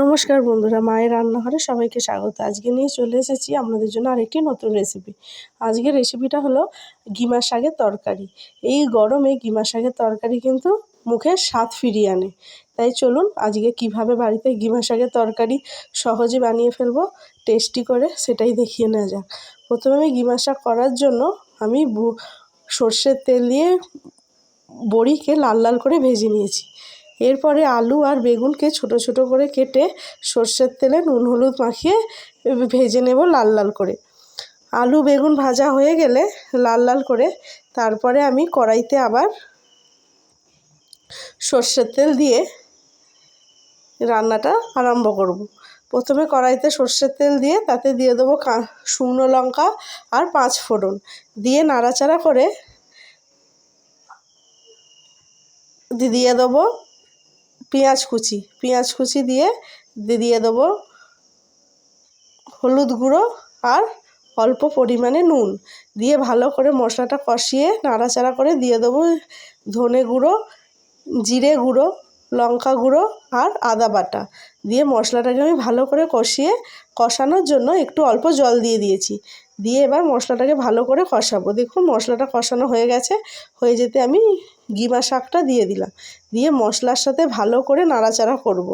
নমস্কার বন্ধুরা, মায়ের রান্নাঘরে সবাইকে স্বাগত। আজকে নিয়ে চলে এসেছি আপনাদের জন্য আরেকটি নতুন রেসিপি আজকের রেসিপিটা হলো গিমা শাকের তরকারি। এই গরমে গিমা শাকের তরকারি কিন্তু মুখে স্বাদ ফিরিয়ে আনে। তাই চলুন আজকে কীভাবে বাড়িতে গিমা শাকের তরকারি সহজে বানিয়ে ফেলব টেস্টি করে সেটাই দেখিয়ে নেওয়া যাক। প্রথমে আমি গিমা শাক করার জন্য আমি সর্ষের তেল দিয়ে বড়িকে লাল লাল করে ভেজে নিয়েছি। এরপরে আলু আর বেগুনকে ছোট ছোট করে কেটে সর্ষের তেলে নুন হলুদ মাখিয়ে ভেজে নেব লাল লাল করে আলু বেগুন ভাজা হয়ে গেলে লাল লাল করে তারপরে আমি কড়াইতে আবার সর্ষের তেল দিয়ে রান্নাটা আরম্ভ করব। প্রথমে কড়াইতে সর্ষের তেল দিয়ে তাতে দিয়ে দেবো শুকনো লঙ্কা আর পাঁচ ফোড়ন দিয়ে নাড়াচাড়া করে দিয়ে দেবো পেঁয়াজ কুচি পেঁয়াজ কুচি দিয়ে দিয়ে দেবো হলুদ গুঁড়ো আর অল্প পরিমাণে নুন। দিয়ে ভালো করে মশলাটা কষিয়ে নাড়াচাড়া করে দিয়ে দেবো ধনে গুঁড়ো, জিরে গুঁড়ো, লঙ্কা গুঁড়ো আর আদা বাটা। দিয়ে মশলাটাকে আমি ভালো করে কষিয়ে কষানোর জন্য একটু অল্প জল দিয়ে দিয়েছি। দিয়ে এবার মশলাটাকে ভালো করে কষাবো। দেখুন মশলাটা কষানো হয়ে গেছে, হয়ে যেতে আমি গিমা শাকটা দিয়ে দিলাম। দিয়ে মশলার সাথে ভালো করে নাড়াচাড়া করব।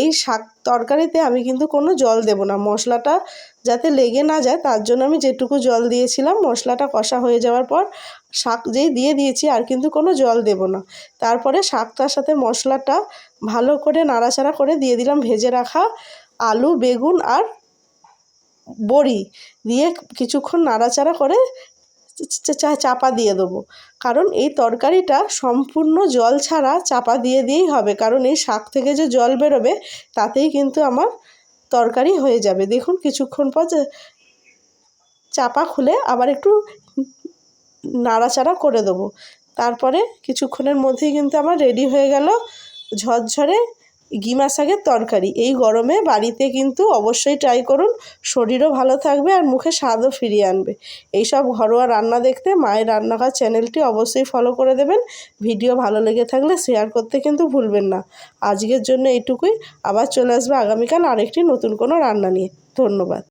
এই শাক তরকারিতে আমি কিন্তু কোনো জল দেব না। মশলাটা যাতে লেগে না যায়, তার জন্য আমি যেটুকু জল দিয়েছিলাম, মশলাটা কষা হয়ে যাওয়ার পর শাক যেই দিয়ে দিয়েছি, আর কিন্তু কোনো জল দেব না। তারপরে শাকটার সাথে মশলাটা ভালো করে নাড়াচাড়া করে দিয়ে দিলাম, ভেজে রাখা আলু, বেগুন আর বড়ি দিয়ে কিছুক্ষণ নাড়াচাড়া করে চাপা দিয়ে দেবো। কারণ এই তরকারিটা সম্পূর্ণ জল ছাড়া চাপা দিয়ে দিয়েই হবে। কারণ এই শাক থেকে যে জল বেরোবে, তাতেই কিন্তু আমার তরকারি হয়ে যাবে। দেখুন, কিছুক্ষণ পর চাপা খুলে আবার একটু নাড়াচাড়া করে দেবো। তারপরে কিছুক্ষণের মধ্যেই কিন্তু আমার রেডি হয়ে গেল ঝরঝরে গিমা শাকের তরকারি। এই গরমে বাড়িতে কিন্তু অবশ্যই ট্রাই করুন, শরীরও ভালো থাকবে আর মুখে স্বাদও ফিরিয়ে আনবে। এইসব ঘরোয়া রান্না দেখতে মায়ের রান্নাঘর চ্যানেলটি অবশ্যই ফলো করে দেবেন। ভিডিও ভালো লেগে থাকলে শেয়ার করতে কিন্তু ভুলবেন না। আজকের জন্য এইটুকুই। আবার চলে আসবে আগামীকাল আরেকটি নতুন কোনো রান্না নিয়ে। ধন্যবাদ।